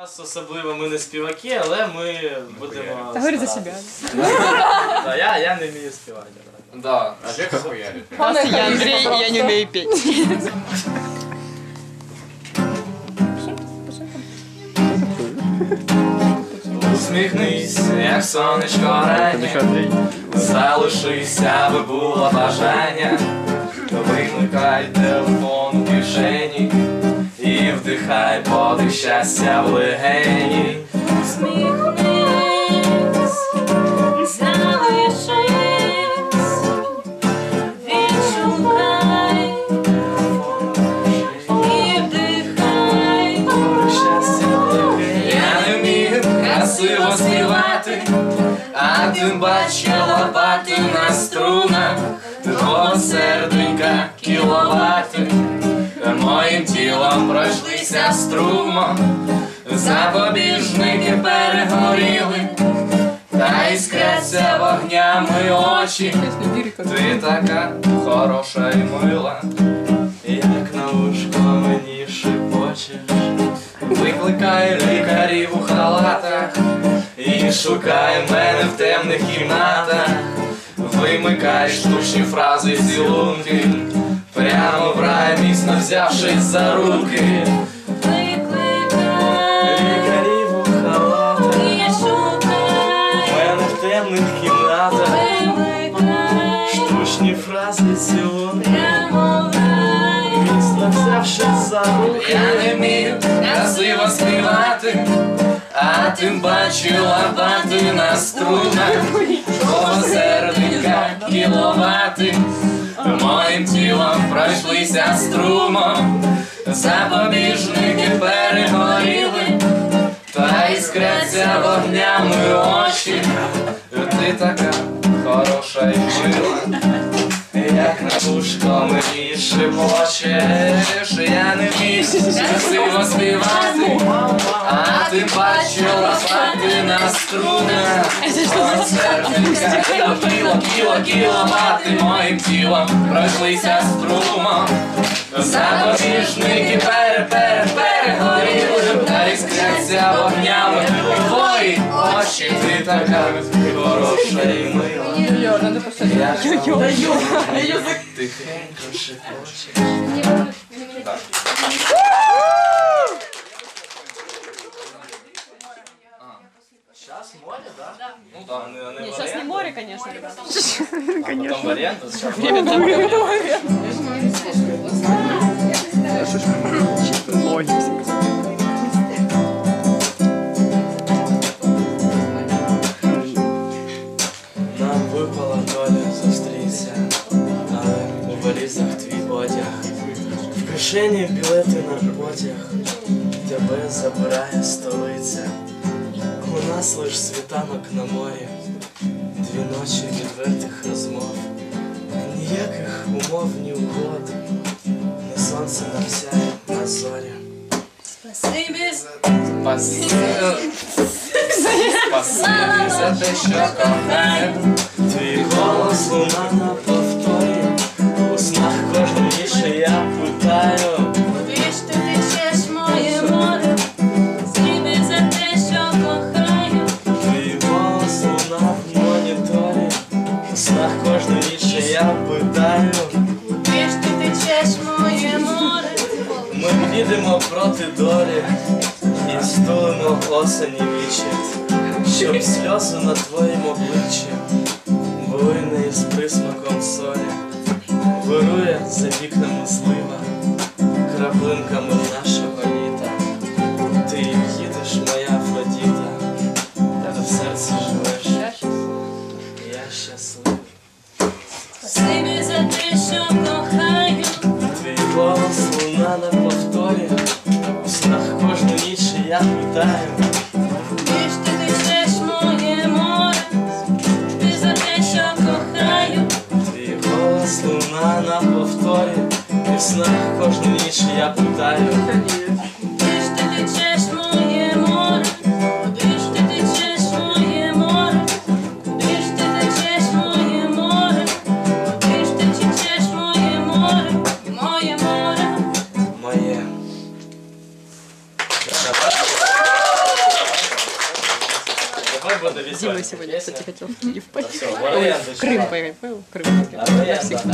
Нас особливо ми не співаки, але ми будемо. Та говори за себя. Я, я не вмію співати. Да, а Жека хуярит. Я Андрей, я не умею петь. Усміхнись, як сонечко раннє, залишися, аби було бажання. Вимикай телефон у кишені вдихай подих щастя в легені. Сміхнись, залишись, відшукай і вдихай. Я не вмію красиво співати, а ти бачила бати на струнах твого серденька кіловати. Моїм тілом пройшлися струмом, запобіжники перегоріли, та іскряться вогнями очі. Ти така хороша і мила, як на вушко мені шепочеш. Викликай лікарів у халатах і шукай мене в темних кімнатах. Вимикай штучні фрази цілунки, прямо в рай міцно взявшись за руки. Лікарів у халатах, мене в темних кімнатах, штучні фрази і цілунки. прямо в рай. Міцно взявшись за руки. Я не вмію красиво співати А тим бачила бати на струнах. Твого серденька кіловати Моїм тілом пройшлися струмом. Запобіжники перегоріли Та іскряться вогнями очі. Ти така хороша і мила на шепочеш, я не вмію красиво співати, а ти бачила факти на струнах. Серденька, кіло, кіло, кіловати моїм тілом пройшлися струмом. Запобіжники пере, пере, перегоріли, та іскряться вогнями твої очі. Ти така хороша і мила. Йо, надо посмотреть. Йо-йо. Тихенько шепоче. Сейчас море, да? Ну да, не, не Нет, сейчас не море, конечно, ребята. А випала доля зустрітися, але у валізах твій одяг. В кишені білети на потяг, тебе забирає столиця. У нас лиш світанок на морі, дві ночі відвертих розмов, ніяких умов, ні угод, не сонце нам сяє на зорі. Спасибі Спасибі Спасибі за те, що кохаю. Твій голос луна на повторі. У снах кожну ніч я питаю. Куди ж ти течеш, моє море? Спасибі за те, що кохаю. Твій голос луна в моніторі. У снах кожну ніч я питаю. Куди ж ти течеш, моє море? Ми підемо проти долі і стулимо осені вічі, щоб сльози на твоєму обличчі не із присмаком солі. Вирує за вікнами злива, краплинками нашого літа. Ти їдеш, моя Афродіта, та в серці живеш. Я щасливий. Спасибі за те, що кохаю. Твій голос луна на повторі, у снах кожну ніч я питаю. Луна на повторі, і кожну ніч я питаю. Дима весело. сегодня, кстати, хотел в Киев поехать. Все, в Ой, аренду. в Крым поехать. Был в Крым. Аренда. Навсегда.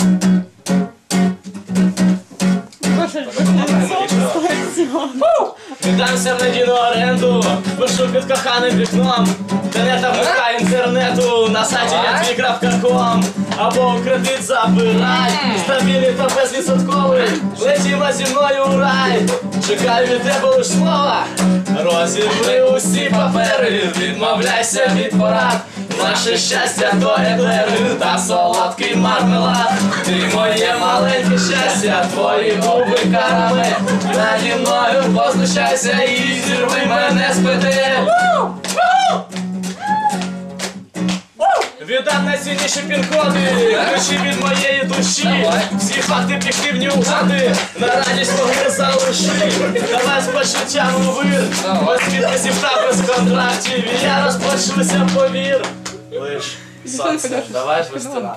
Віддамся в надійну оренду, пишу під коханим вікном. Інтернета ВК інтернету на сайті ятві.ком Або в кредит забирай, стабільний та безвідсотковий. Летімо зі мною у рай. Чекаю від тебе лиш слова. Розірви усі папери, відмовляйся від порад. Наше щастя то еклери та солодкий мармелад. Ти моє маленьке щастя, твої губи карами. Наді мною познущайся і зірви мене з петель. Віддам найцінніші пін-коди, ключі від моєї душі. Всі факти фіктивні угоди, на радість вогни залиши. Давай з почуттям у вир, підписів та без контрактів. І я розплачуся, повір. Лиш сонце, давай ж конечно,